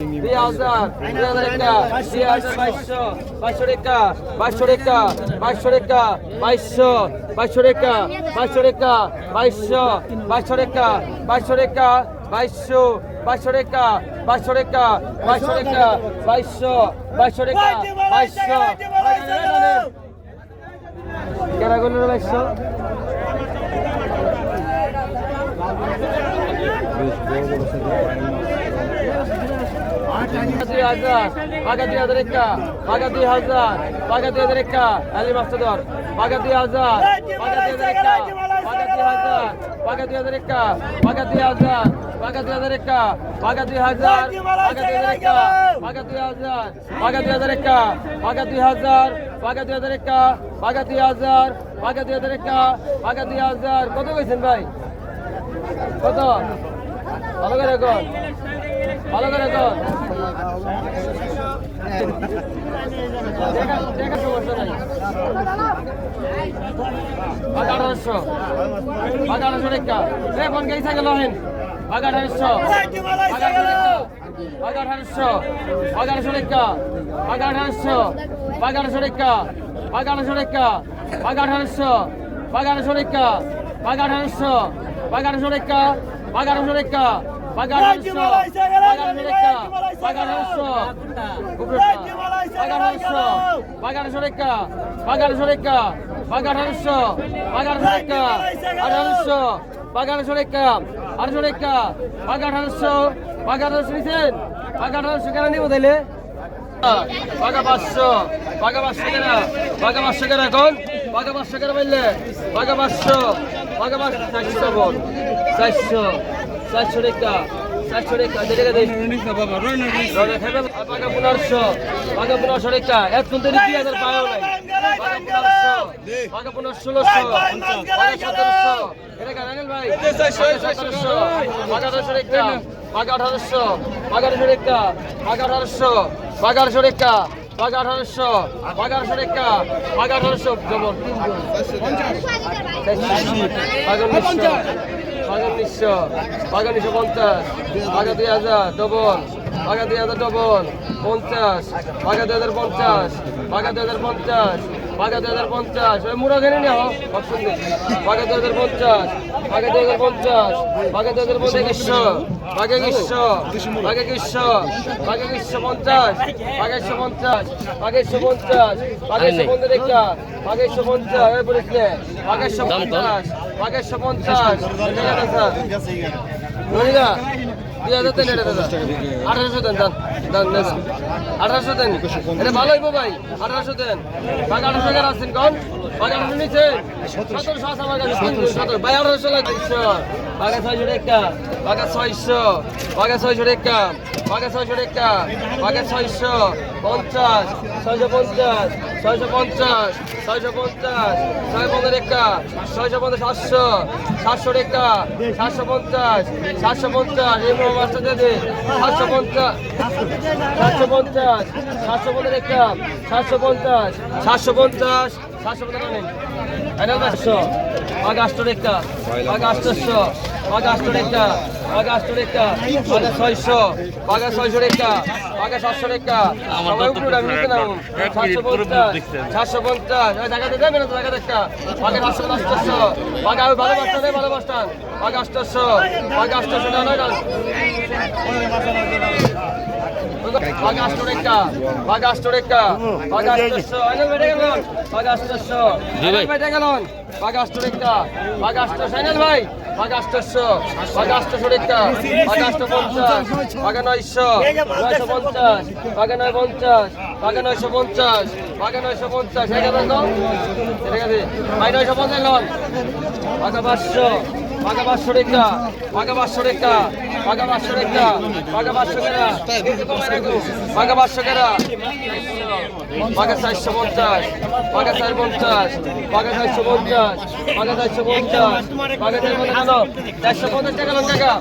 দুই হাজার দুই হাজার একটা দুই হাজার বাইশশো বাইশশো রেখা বাইশশো রেখা বাইশশো রেখা বাইশশো বাইশশো রেখা বাইশশো রেখা বাইশশো বাইশশো রেখা বাইশশো রেখা বাইশশো বাইশশো রেখা বাইশশো রেখা বাইশশো রেখা বাইশশো বাইশশো রেখা বাইশশো দুই হাজার বাঘা দুই হাজার হাজার বাঘা দুই হাজার মাস্টার দুই হাজার বাঘা দুই হাজার হাজার বাঘা দুই হাজার একা বাঘা দুই হাজার দুই হাজার একা বাঘা দুই দুই হাজার একা বাঘা দুই হাজার বাঘা দুই হাজার হাজার বাঘা দুই হাজার হাজার কত কইছেন ভাই কত ভালো কর ভালো করে। বাঘ আঠারোশো আঠারোশো রেখা। এ, ফোন গেছে গেল হেন আঠারোশো আঠারোশো আঠারোশো রেখা। আঠারোশো আঠারোশো রেখা। আঠারোশো রেখা। আঠারোশো আঠারোশো রেখা। আঠারোশো আঠারোশো রেখা। আঠারোশো রেখা। আঠারোশো রেখা আঠারোশো রেখা বাঘ আঠারোশো রেখা আঠারোশো আঠারোশো রেখা আঠারোশো রেখা বাঘ আঠারোশো নিছেন? আঠারোশো কেন নিব তাইলে? বাঘা পাঁচশো বাঘা পাঁচশো কেনা বাঘা পাঁচশো কেনা এখন। বাঘা পাঁচশো কেনা বললে বাঘা পাঁচশো বাঘা পাঁচশো চারশো বল চারশো। চারশো রেখা চারশো রেখা যেটা দেখ বাঘা পনেরোশো বাঘা পনেরোশো রেখা। এক কুন্তরি দুই হাজার পায়ও নাই। পনেরোশো পনেরো ষোলোশো বাঘা সতেরোশো। এটা কানাল ভাই? সতেরোশো বাঘা আঠারোশো রেখা বাঘা আঠারোশো বাঘা আঠারোশো রেখা বাঘা আঠারোশো বাঘা আঠারোশো রেখা বাঘা আঠারোশো বাঘা আঠারোশো রেখা বাঘা আঠারোশো জবর বাঘা উনিশশো। বাঘা তিনশো বাঘা উনিশশো পঞ্চাশ বাঘা দুই হাজার, ডবল বাঘা দুই হাজার, ডবল, পঞ্চাশ বাঘা দুই হাজার, পঞ্চাশ বাঘা দুই হাজার, পঞ্চাশ। বাঘা দুই হাজার পঞ্চাশ ওই মুড়া কিনে নিও অপশন দিন বাঘা দুই হাজার পঞ্চাশ বাঘা দুই হাজার পঞ্চাশ বাঘা দুই হাজার পঞ্চাশ গ্রীষ্ম বাঘা গ্রীষ্ম বাঘা গ্রীষ্ম বাঘা গ্রীষ্ম পঞ্চাশ বাঘা একশো পঞ্চাশ বাঘা একশো পঞ্চাশ বাঘা একশো পঞ্চাশ একটা বাঘা একশো পঞ্চাশ ওই বলিস বাঘা একশো পঞ্চাশ বাঘা একশো পঞ্চাশ আঠারোশো দেন। আঠারোশো দেন। এটা ভালো হইব ভাই। আঠারোশো দেন। ভাই আঠারোশো টাকা আসছেন কম ভাই আঠারোশো নিচ্ছে সতেরোশো। আছে আমার কাছে ভাই আঠারোশো লাগছে বাঘা ছয়শো টাকা বাঘা ছয়শো বাঘা ছয়শো টাকা বাঘা ছয়শো টাকা বাঘা ছয়শো পঞ্চাশ ছয়শো পঞ্চাশ ছয়শো পঞ্চাশ ছয়শো পঞ্চাশ ছয় পনেরো টাকা ছয়শো পঞ্চাশ, সাতশো সাতশো টাকা সাতশো পঞ্চাশ সাতশো পঞ্চাশ, এই মাছটা দিয়ে দে, সাতশো পঞ্চাশ সাতশো পঞ্চাশ, সাতশো পনেরো টাকা সাতশো পঞ্চাশ সাতশো পঞ্চাশ সাতশো পঞ্চাশ পাঁচশো বাঘ বাঘ আষ্টশো আষ্ট রেখা আষ্ট রেখা বাঘা ছয়শো বাঘা ছয়শো রেখা বাঘা সাতশো রেখা সবাই উপরে আমি নিতে নাম সাতশো পঞ্চাশ সাতশো পঞ্চাশ। ওই জায়গাতে দেবে না তো জায়গা দেখা বাঘা সাতশো আষ্টশো বাঘা ওই ভালো বাসটা দেয় ভালো না নয় বাঘ আষ্টশো আইনাল ভাই। বাঘ আষ্টশো রেখা বাঘ পঞ্চাশ বাঘ নয়শো পঞ্চাশ নয় পঞ্চাশ বাঘ নয়শো পঞ্চাশ বাঘ নয়শো পঞ্চাশ। ঠিক আছে পঞ্চাশ লন পাঁচশো পাঁচশো রেখা বাঘা পাঁচশো কেনা বাঘা পাঁচশো কেনা বাঘা চারশো পঞ্চাশ বাঘা চার পঞ্চাশ বাঘা চারশো পঞ্চাশ বাঘা চারশো পঞ্চাশ বাঘা চার পঞ্চাশ চারশো পঞ্চাশ টাকা টাকা